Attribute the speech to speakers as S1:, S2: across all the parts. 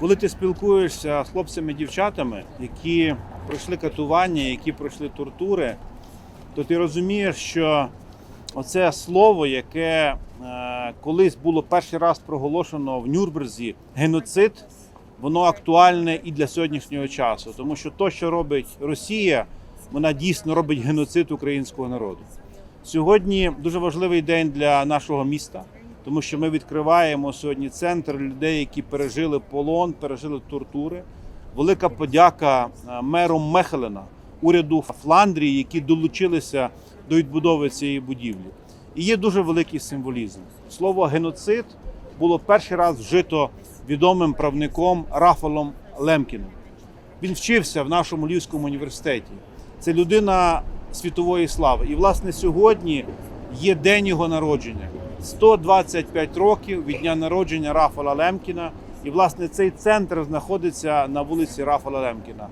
S1: Коли ти спілкуєшся з хлопцями і дівчатами, які пройшли катування, які пройшли тортури, то ти розумієш, що оце слово, яке е, колись було перший раз проголошено в Нюрнберзі, геноцид, воно актуальне і для сьогоднішнього часу. Тому що то, що робить Росія, вона дійсно робить геноцид українського народу. Сьогодні дуже важливий день для нашого міста, тому що ми відкриваємо сьогодні центр людей, які пережили полон, пережили тортури. Велика подяка е, меру Мехелена, уряду Фландрії, які долучилися до відбудови цієї будівлі. І є дуже великий символізм. Слово геноцид було перший раз вжито відомим правником Рафалом Лемкіном. Він вчився в нашому Львівському університеті. Це людина світової слави. І, власне, сьогодні є день його народження. 125 років від дня народження Рафала Лемкіна. І, власне, цей центр знаходиться на вулиці Рафала Лемкіна.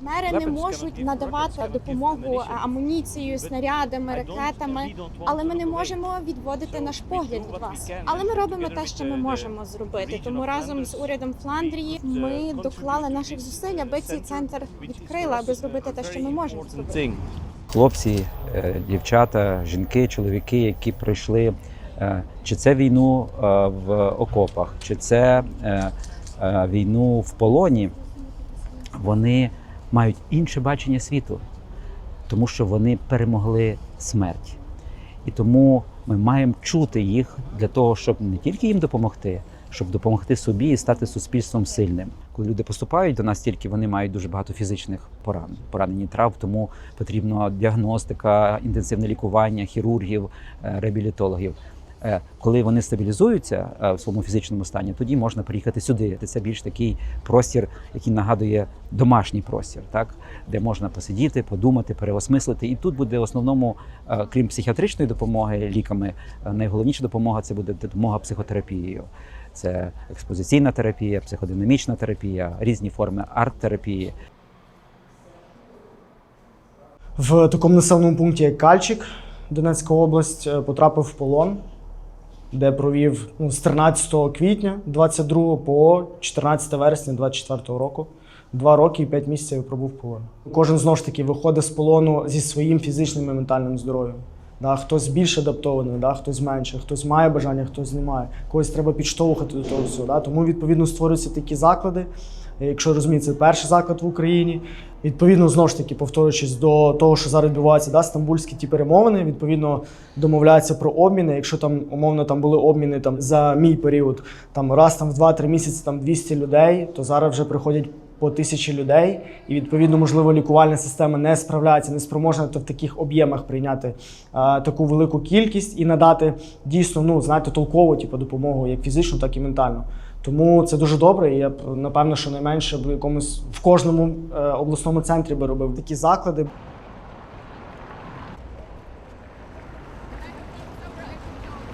S2: Мери не можуть надавати допомогу е, амуніцією, снарядами, ракетами, але ми не можемо відводити наш погляд від вас. Але ми робимо те, що ми можемо зробити. Тому разом з урядом Фландрії ми доклали наших зусиль, аби цей центр відкрили, аби зробити те, що ми можемо зробити.
S3: Хлопці, е, дівчата, жінки, чоловіки, які пройшли е, чи це війну е, в окопах, чи це війну в полоні, вони мають інше бачення світу, тому що вони перемогли смерть. І тому ми маємо чути їх для того, щоб не тільки їм допомогти, щоб допомогти собі і стати суспільством сильним. Коли люди поступають до нас, тільки вони мають дуже багато фізичних поран, поранені трав, тому потрібна діагностика, інтенсивне лікування, хірургів, е, реабілітологів. Е, Коли вони стабілізуються е, в своєму фізичному стані, тоді можна приїхати сюди. Це більш такий простір, який нагадує домашній простір, так де можна посидіти, подумати, переосмислити. І тут буде в основному, крім психіатричної допомоги, ліками, найголовніша допомога це буде допомога психотерапією. Це експозиційна терапія, психодинамічна терапія, різні форми арт-терапії.
S4: В такому населеному пункті, як Кальчик, Донецька область, е, потрапив в полон, де провів ну, з 13 квітня 22 по 14 вересня 24 року. Два роки і п'ять місяців пробув в полоні. Кожен знову ж таки виходить з полону зі своїм фізичним і ментальним здоров'ям. Да, хтось більш адаптований, да, хтось менше, хтось має бажання, хтось не має. Когось треба підштовхувати до того всього. Да. Тому відповідно створюються такі заклади. Якщо розумієте, це перший заклад в Україні. Відповідно, знову ж таки, повторюючись до того, що зараз відбувається, да, стамбульські ті перемовини, відповідно, домовляються про обміни. Якщо там умовно там були обміни там за мій період, там раз там в 2-3 місяці там 200 людей, то зараз вже приходять по тисячі людей, і відповідно, можливо, лікувальна система не справляється, не спроможна в таких об'ємах прийняти а, таку велику кількість і надати дійсно, ну знаєте, толкову типу, допомогу як фізичну, так і ментальну. Тому це дуже добре. і Я б напевно, що найменше в якомусь в кожному е, обласному центрі би робив такі заклади.